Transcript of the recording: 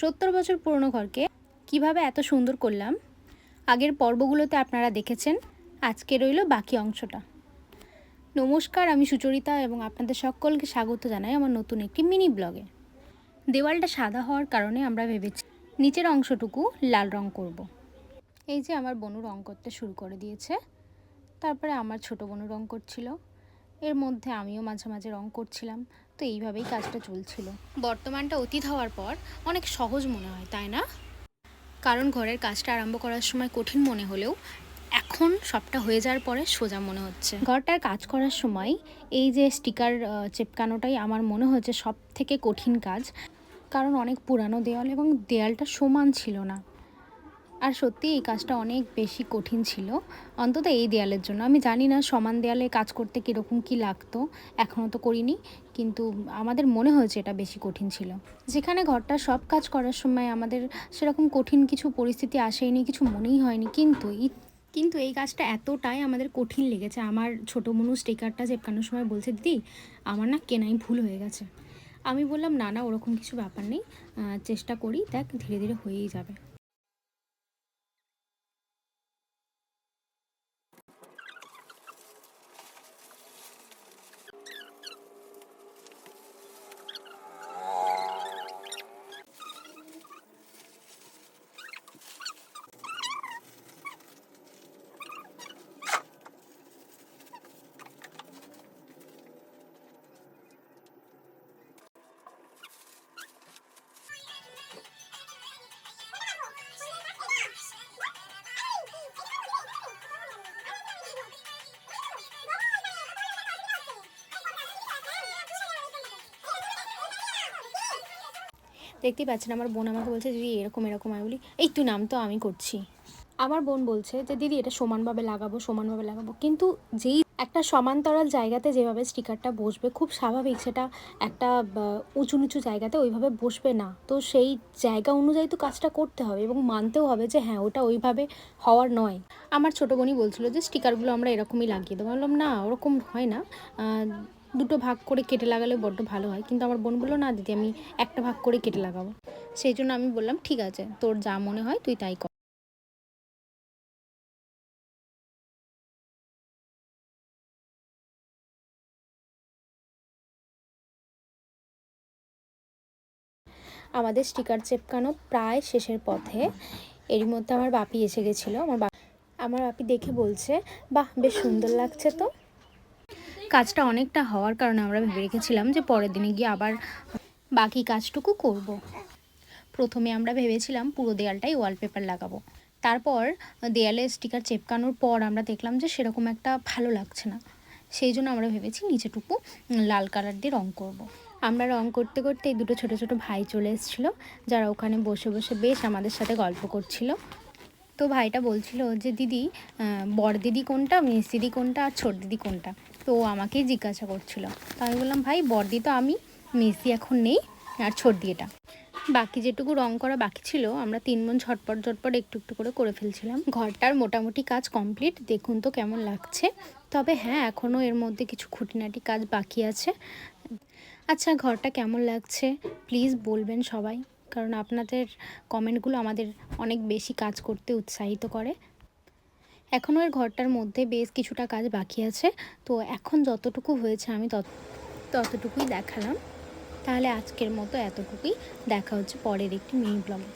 সত্তর বছর পুরনো ঘরকে কীভাবে এত সুন্দর করলাম? আগের পর্বগুলোতে আপনারা দেখেছেন, আজকে রইল বাকি অংশটা। নমস্কার, আমি সুচরিতা এবং আপনাদের সকলকে স্বাগত জানাই আমার নতুন একটি মিনি ব্লগে। দেওয়ালটা সাদা হওয়ার কারণে আমরা ভেবেছি নিচের অংশটুকু লাল রং করব। এই যে আমার বনু রং করতে শুরু করে দিয়েছে। তারপরে আমার ছোট বোনও রং করছিল। এর মধ্যে আমিও মাঝে মাঝে রং করছিলাম। তো এইভাবেই কাজটা চলছিল। বর্তমানটা অতীত হওয়ার পর অনেক সহজ মনে হয় তাই না? কারণ ঘরের কাজটা আরম্ভ করার সময় কঠিন মনে হলেও এখন সবটা হয়ে যাওয়ার পরে সোজা মনে হচ্ছে। ঘরটার কাজ করার সময় এই যে স্টিকার চেপকানোটাই আমার মনে হচ্ছে সব থেকে কঠিন কাজ। কারণ অনেক পুরানো দেওয়াল এবং দেয়ালটা সমান ছিল না। আর সত্যি এই কাজটা অনেক বেশি কঠিন ছিল। অন্তত এই দেয়ালের জন্য। আমি জানি না সমান দেয়ালে কাজ করতে কীরকম কী লাগতো। এখনও তো করিনি। কিন্তু আমাদের মনে হয়েছে এটা বেশি কঠিন ছিল। যেখানে ঘরটা সব কাজ করার সময় আমাদের সেরকম কঠিন কিছু পরিস্থিতি আসেনি, কিছু মনেই হয়নি। কিন্তু কিন্তু এই কাজটা এতটাই আমাদের কঠিন লেগেছে। আমার ছোটো মনু স্টিকারটা চেপকানোর সময় বলছে, দিদি, আমার না কেনাই ভুল হয়ে গেছে। আমি বললাম, না না, ওরকম কিছু ব্যাপার নেই। চেষ্টা করি, দেখ, ধীরে ধীরে হয়েই যাবে। দেখতেই পাচ্ছেন, আমার বোন আমাকে বলছে, দিদি, এরকম এরকম। আমি বলি, এই তুই নাম তো আমি করছি। আমার বোন বলছে যে, দিদি, এটা সমানভাবে লাগাবো সমানভাবে লাগাবো। কিন্তু যেই একটা সমান্তরাল জায়গাতে যেভাবে স্টিকারটা বসবে, খুব স্বাভাবিক সেটা একটা উঁচু নিচু জায়গাতে ওইভাবে বসবে না। তো সেই জায়গা অনুযায়ী তো কাজটা করতে হবে এবং মানতেও হবে যে হ্যাঁ ওটা ওইভাবে হওয়ার নয়। আমার ছোটো বোনই বলছিল যে, স্টিকারগুলো আমরা এরকমই লাগিয়ে দেবো। বললাম, না, ওরকম হয় না। দুটো ভাগ করে কেটে লাগালে বড্ড ভালো হয়। কিন্তু আমার বোন বলল, না দিদি, আমি একটা ভাগ করে কেটে লাগাবো। সেই জন্য আমি বললাম, ঠিক আছে, তোর যা মনে হয় তুই তাই কর। আমাদের স্টিকার চেপকানো প্রায় শেষের পথে। এরই মধ্যে আমার বাপি এসে গেছিল। আমার আমার বাপি দেখে বলছে, বাহ, বেশ সুন্দর লাগছে তো। কাজটা অনেকটা হওয়ার কারণে আমরা ভেবে রেখেছিলাম যে পরের দিনে গিয়ে আবার বাকি কাজটুকু করব। প্রথমে আমরা ভেবেছিলাম পুরো দেয়ালটাই ওয়ালপেপার লাগাবো তারপর দেয়ালে স্টিকার চেপকানোর পর আমরা দেখলাম যে সেরকম একটা ভালো লাগছে না সেই জন্য আমরা ভেবেছি নিচেটুকু লাল কালার দিয়ে রং করব। আমরা রং করতে করতে এই দুটো ছোট ছোট ভাই চলে এসেছিল, যারা ওখানে বসে বসে বেশ আমাদের সাথে গল্প করছিল তো ভাইটা বলছিল যে, দিদি বড় দিদি কোনটা মেস দিদি কোনটা আর ছোট দিদি কোনটা তো ও আমাকেই জিজ্ঞাসা করছিল। তো আমি বললাম, ভাই, বড়দি তো আমি, মেসি এখন নেই, আর ছোট দিয়েটা বাকি যেটুকু রং করা বাকি ছিল, আমরা তিন মন ঝটপট ঝটপট একটু একটু করে করে ফেলছিলাম। ঘরটার মোটামুটি কাজ কমপ্লিট, দেখুন তো কেমন লাগছে। তবে হ্যাঁ এখনও এর মধ্যে কিছু খুঁটিনাটি কাজ বাকি আছে। আচ্ছা ঘরটা কেমন লাগছে? প্লিজ বলবেন সবাই, কারণ আপনাদের কমেন্টগুলো আমাদের অনেক বেশি কাজ করতে উৎসাহিত করে। এখনও এর ঘরটার মধ্যে বেশ কিছুটা কাজ বাকি আছে। তো এখন যতটুকু হয়েছে আমি তত, ততটুকুই দেখালাম। তাহলে আজকের মতো এতটুকুই। দেখা হচ্ছে পরের একটি মিনি ব্লগে।